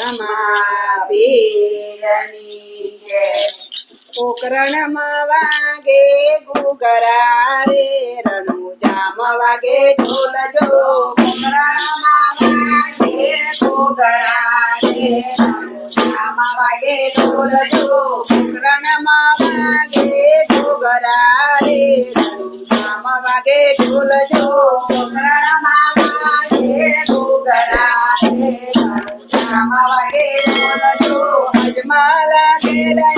રમા પીરની જય પોકરણમાં વાગે ગુગરા રે રણુજામ વાગે ઢોલ જો પોકરણમાં વાગે ગુગરા રે રણુજામ વાગે ઢોલ જો પોકરણમાં વાગે ગુગરા રે રણુજામ વાગે ઢોલ રણુજામ વાગે ઢોલ જો અજમાલા ગેલા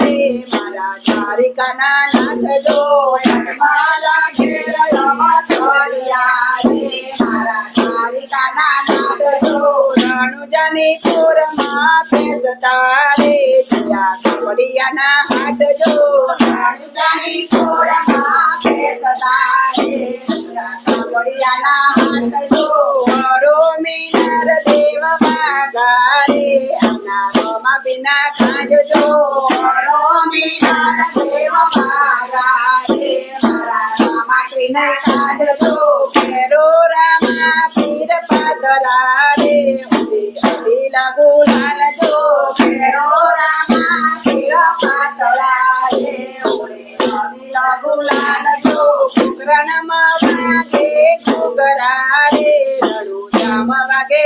રે મારા દ્વારિકાના નાથ જો અજમાલા ગેલા અવતરિયા રે મારા દ્વારિકાના નાથ જો રણુજાની પુરમાં બેસતા રે જયા કપડિયાના હાથ જો રણુજાની પુરમાં માગારે અનારોમાં બિના ખાજજો હરો મીનાર દેવ માગારે મારા રામા બિને ખાજજો રામા પીર પાદરા રે ઉદે અડી લાગુ રામા પીર પાદરા રે ઉદે અડી લાગુ લાલજો. વાગે કુકરા રે જામ વાગે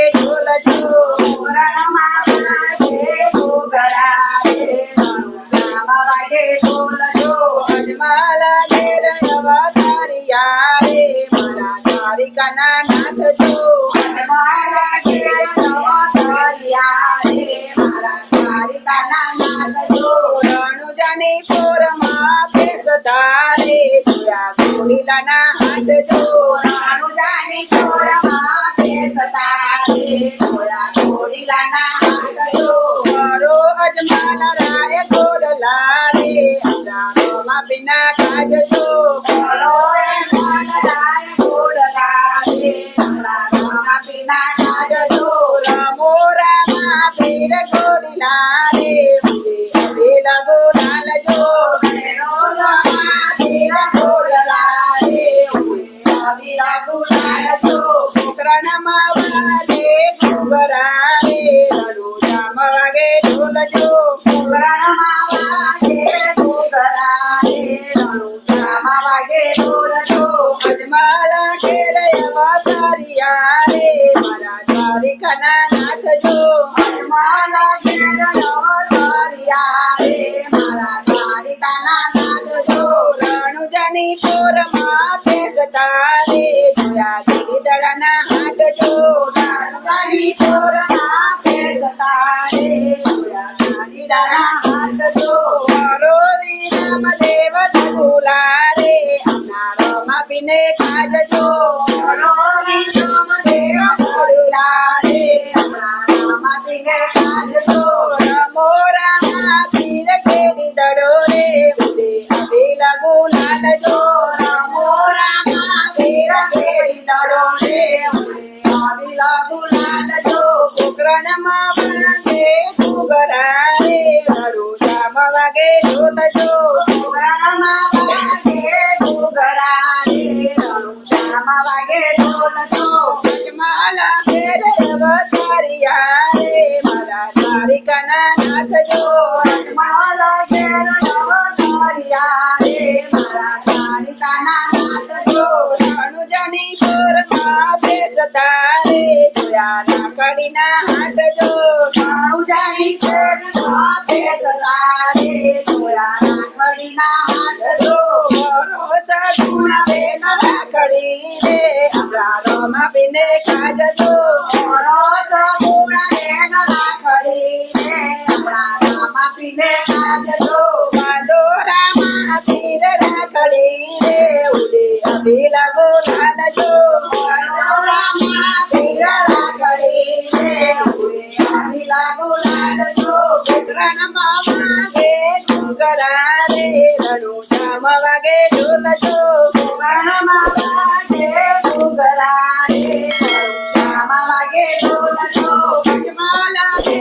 દ્વારિકાના નાથ જો અજમાલા ઘેર અવતારિયા રે મારા દ્વારિકાના નાથ જો રણુજાની પોરમાં બેસતા રે જયા ગોળીલાના હાથ જો રણુજાની પોરમાં મારો મારો લાલજો મેરો રામા પીર કેડી દડો રે ઉદે અભી લગુ લાલજો પોકરણમાં વાગે ઘુઘરા રે રડુ જામ વાગે ઢોલજો પોકરણમાં વાગે ઘુઘરા રે રડુ જામ વાગે ઢોલજો અજમાલા ભરોસા ગુણ બેન રાખડી રે આપણા રોમા બિને કાજજો ભરોસા ગુણ બેન રાખડી રે આપણા રોમા બિને કાજજો બાંધો રામા પીર રાખડી રે ઉદે અભિલા બોલાજો બાંધો રામા પીર રાખડી રે mamá que tu cara વાગે la luna mamá que વાગે la પુત્રણમાં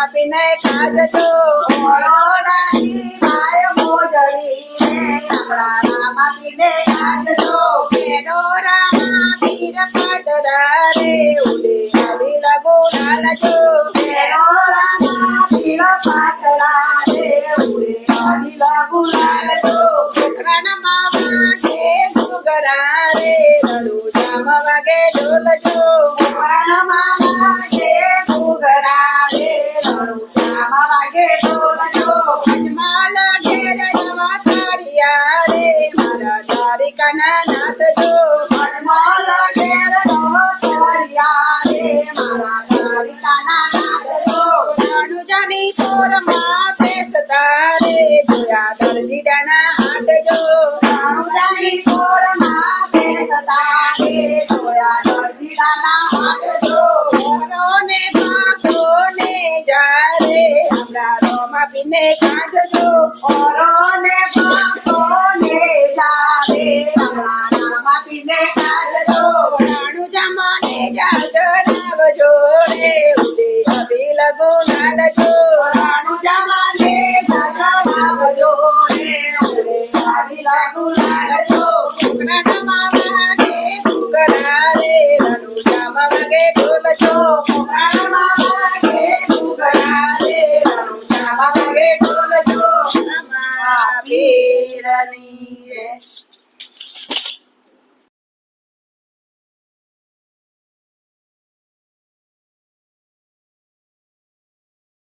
આપના રોમા પીને કાજજો ઓરોડાની માય મોજડી રે આપણા રામાપીને કાઢજો ડોરાના પીર પાટરા રે ઉડે આવી લગો લાલજો તેરો રામા પીળ પાટલા રે ઉડે હરી લાગુ લાગજો છોકરાના મામા કે સુગરા રે રડુ જામ વાગે ઢોલજો મોરાના મામા તારે જોયા મોરોને બાંધોને જારે આપણા રોમા પીને કાઢજો ઓરોને બાંધોને જારે આપણા રામા પીને કાઢજો રાણુ જમાને જાજડાવજો રે ઉદે અભી લગો રાણુ જમાને જાજડાવજો રે ઉદે અભી લગો नहीं है